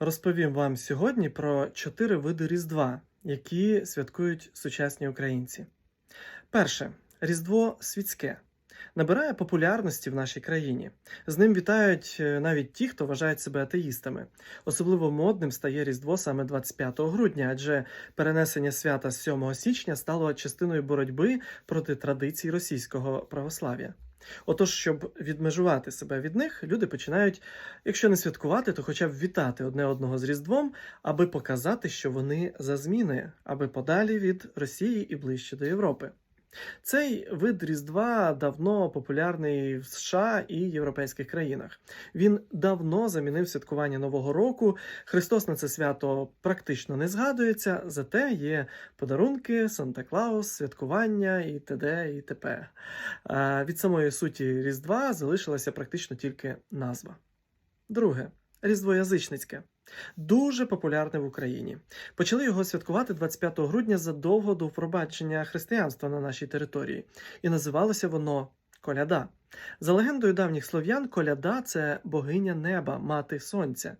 Розповім вам сьогодні про чотири види Різдва, які святкують сучасні українці. Перше Різдво світське набирає популярності в нашій країні. З ним вітають е, навіть ті, хто вважають себе атеїстами. Особливо модним стає Різдво саме 25 грудня, адже перенесення свята з 7 січня стало частиною боротьби проти традицій російського православ'я. Отож, щоб відмежувати себе від них, люди починають, якщо не святкувати, то хоча б вітати одне одного з Різдвом, аби показати, що вони за зміни, аби подалі від Росії і ближче до Європи. Цей вид Різдва давно популярний в США і європейських країнах. Він давно замінив святкування Нового року. Христос на це свято практично не згадується, зате є подарунки, Санта-Клаус, святкування і т.д. і т.п. Від самої суті Різдва залишилася практично тільки назва. Друге Різдво язичницьке. Дуже популярне в Україні. Почали його святкувати 25 грудня задовго до впровадження християнства на нашій території, і називалося воно Коляда. За легендою давніх слов'ян, коляда це богиня неба, мати сонця.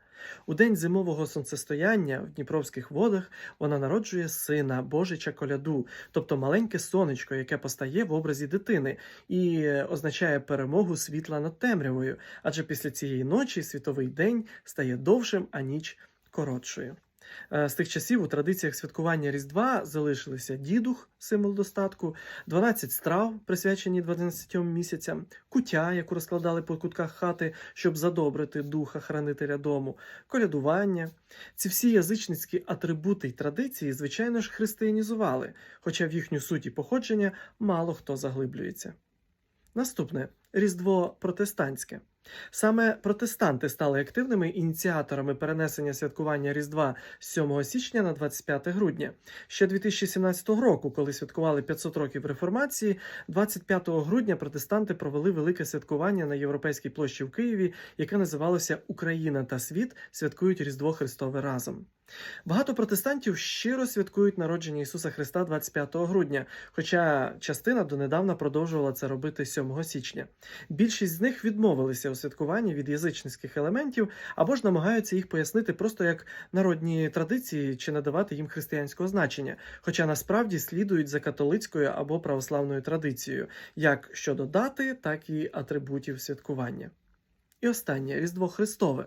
У день зимового сонцестояння в Дніпровських водах вона народжує сина Божича коляду, тобто маленьке сонечко, яке постає в образі дитини, і означає перемогу світла над темрявою, адже після цієї ночі світовий день стає довшим, а ніч коротшою. Е, З тих часів у традиціях святкування Різдва залишилися дідух, символ достатку, 12 страв, присвячені 12 місяцям, кутя, яку розкладали по кутках хати, щоб задобрити духа хранителя дому, колядування. Ці всі язичницькі атрибути й традиції, звичайно ж, християнізували, хоча в їхню суть і походження мало хто заглиблюється. Наступне Різдво протестантське. Саме протестанти стали активними ініціаторами перенесення святкування Різдва з 7 січня на 25 грудня. Ще 2017 року, коли святкували 500 років реформації, 25 грудня протестанти провели велике святкування на європейській площі в Києві, яке називалося Україна та світ святкують Різдво Христове разом. Багато протестантів щиро святкують народження Ісуса Христа 25 грудня, хоча частина донедавна продовжувала це робити 7 січня. Більшість з них відмовилися у святкуванні від язичницьких елементів або ж намагаються їх пояснити просто як народні традиції чи надавати їм християнського значення, хоча насправді слідують за католицькою або православною традицією, як щодо дати, так і атрибутів святкування. І останнє Різдво Христове.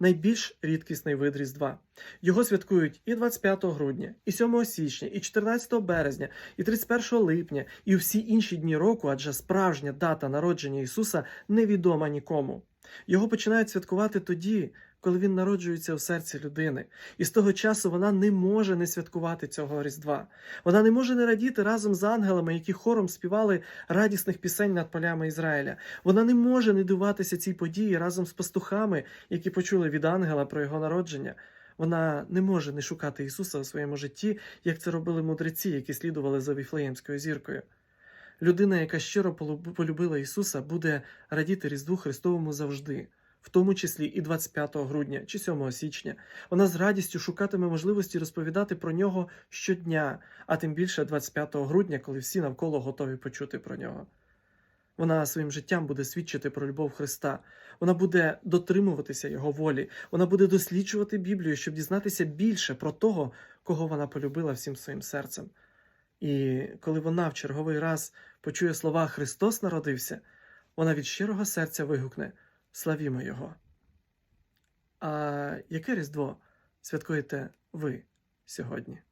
Найбільш рідкісний вид Різдва. Його святкують і 25 грудня, і 7 січня, і 14 березня, і 31 липня, і всі інші дні року, адже справжня дата народження Ісуса невідома нікому. Його починають святкувати тоді, коли він народжується в серці людини, і з того часу вона не може не святкувати цього Різдва. Вона не може не радіти разом з ангелами, які хором співали радісних пісень над полями Ізраїля. Вона не може не дивуватися цій події разом з пастухами, які почули від ангела про його народження. Вона не може не шукати Ісуса у своєму житті, як це робили мудреці, які слідували за Віфлеємською зіркою. Людина, яка щиро полюбила Ісуса, буде радіти Різдву Христовому завжди, в тому числі і 25 грудня чи 7 січня. Вона з радістю шукатиме можливості розповідати про нього щодня, а тим більше 25 грудня, коли всі навколо готові почути про нього. Вона своїм життям буде свідчити про любов Христа. Вона буде дотримуватися Його волі. Вона буде досліджувати Біблію, щоб дізнатися більше про того, кого вона полюбила всім своїм серцем. І коли вона в черговий раз почує слова Христос народився, вона від щирого серця вигукне Славімо Його. А яке Різдво святкуєте ви сьогодні?